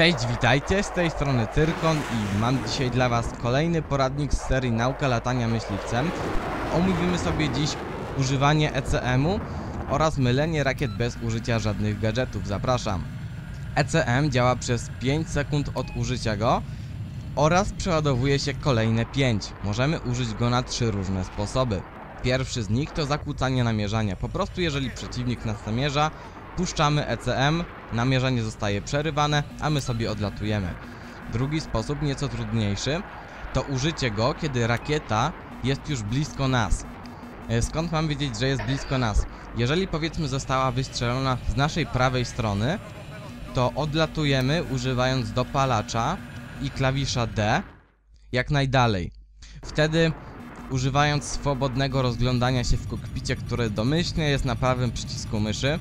Cześć, witajcie, z tej strony Tyrkon i mam dzisiaj dla was kolejny poradnik z serii Nauka latania myśliwcem. Omówimy sobie dziś używanie ECM-u oraz mylenie rakiet bez użycia żadnych gadżetów, zapraszam. ECM działa przez 5 sekund od użycia go oraz przeładowuje się kolejne 5. Możemy użyć go na trzy różne sposoby. Pierwszy z nich to zakłócanie namierzania. Po prostu jeżeli przeciwnik nas namierza, puszczamy ECM, namierzanie zostaje przerywane, a my sobie odlatujemy. Drugi sposób, nieco trudniejszy, to użycie go, kiedy rakieta jest już blisko nas. E, Skąd mam wiedzieć, że jest blisko nas? Jeżeli powiedzmy została wystrzelona z naszej prawej strony, to odlatujemy używając dopalacza i klawisza D jak najdalej. Wtedy używając swobodnego rozglądania się w kokpicie, które domyślnie jest na prawym przycisku myszy,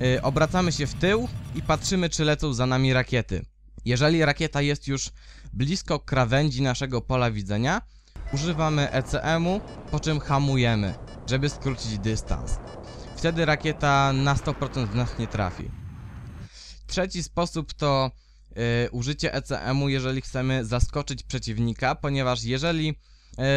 yy, obracamy się w tył i patrzymy, czy lecą za nami rakiety. Jeżeli rakieta jest już blisko krawędzi naszego pola widzenia, używamy ECM-u, po czym hamujemy, żeby skrócić dystans. Wtedy rakieta na 100% w nas nie trafi. Trzeci sposób to y, użycie ECM-u, jeżeli chcemy zaskoczyć przeciwnika, ponieważ jeżeli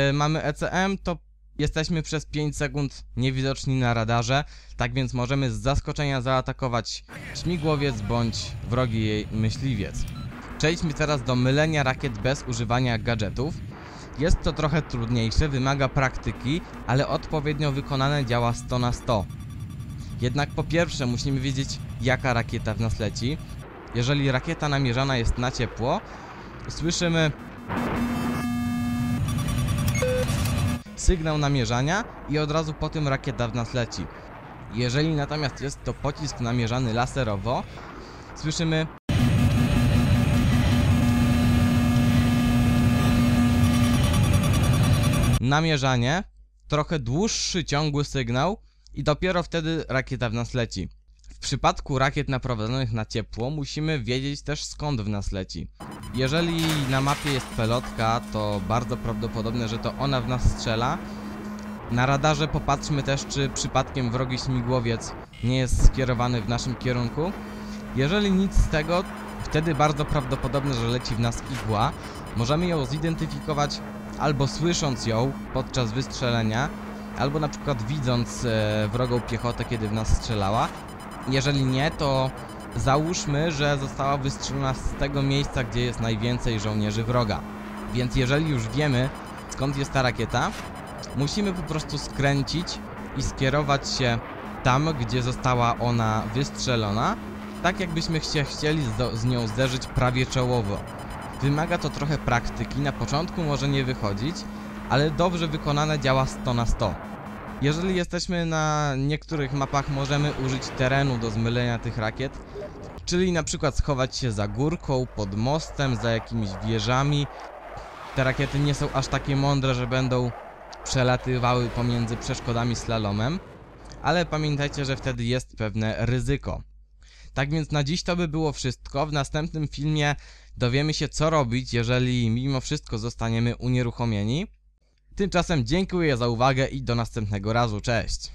y, mamy ECM, to jesteśmy przez 5 sekund niewidoczni na radarze, tak więc możemy z zaskoczenia zaatakować śmigłowiec bądź wrogi jej myśliwiec. Przejdźmy teraz do mylenia rakiet bez używania gadżetów. Jest to trochę trudniejsze, wymaga praktyki, ale odpowiednio wykonane działa 100 na 100. Jednak po pierwsze musimy wiedzieć jaka rakieta w nas leci. Jeżeli rakieta namierzana jest na ciepło, słyszymy sygnał namierzania i od razu po tym rakieta w nas leci. Jeżeli natomiast jest to pocisk namierzany laserowo, słyszymy namierzanie, trochę dłuższy ciągły sygnał i dopiero wtedy rakieta w nas leci. W przypadku rakiet naprowadzonych na ciepło musimy wiedzieć też skąd w nas leci. Jeżeli na mapie jest pelotka, to bardzo prawdopodobne, że to ona w nas strzela. Na radarze popatrzmy też, czy przypadkiem wrogi śmigłowiec nie jest skierowany w naszym kierunku. Jeżeli nic z tego, wtedy bardzo prawdopodobne, że leci w nas igła. Możemy ją zidentyfikować albo słysząc ją podczas wystrzelenia, albo na przykład widząc e, wrogą piechotę, kiedy w nas strzelała. Jeżeli nie, to załóżmy, że została wystrzelona z tego miejsca, gdzie jest najwięcej żołnierzy wroga. Więc jeżeli już wiemy, skąd jest ta rakieta, musimy po prostu skręcić i skierować się tam, gdzie została ona wystrzelona, tak jakbyśmy się chcieli z, z nią zderzyć prawie czołowo. Wymaga to trochę praktyki, na początku może nie wychodzić, ale dobrze wykonane działa 100 na 100. Jeżeli jesteśmy na niektórych mapach, możemy użyć terenu do zmylenia tych rakiet, czyli na przykład schować się za górką, pod mostem, za jakimiś wieżami. Te rakiety nie są aż takie mądre, że będą przelatywały pomiędzy przeszkodami slalomem, ale pamiętajcie, że wtedy jest pewne ryzyko. Tak więc na dziś to by było wszystko. W następnym filmie dowiemy się co robić, jeżeli mimo wszystko zostaniemy unieruchomieni. Tymczasem dziękuję za uwagę i do następnego razu. Cześć!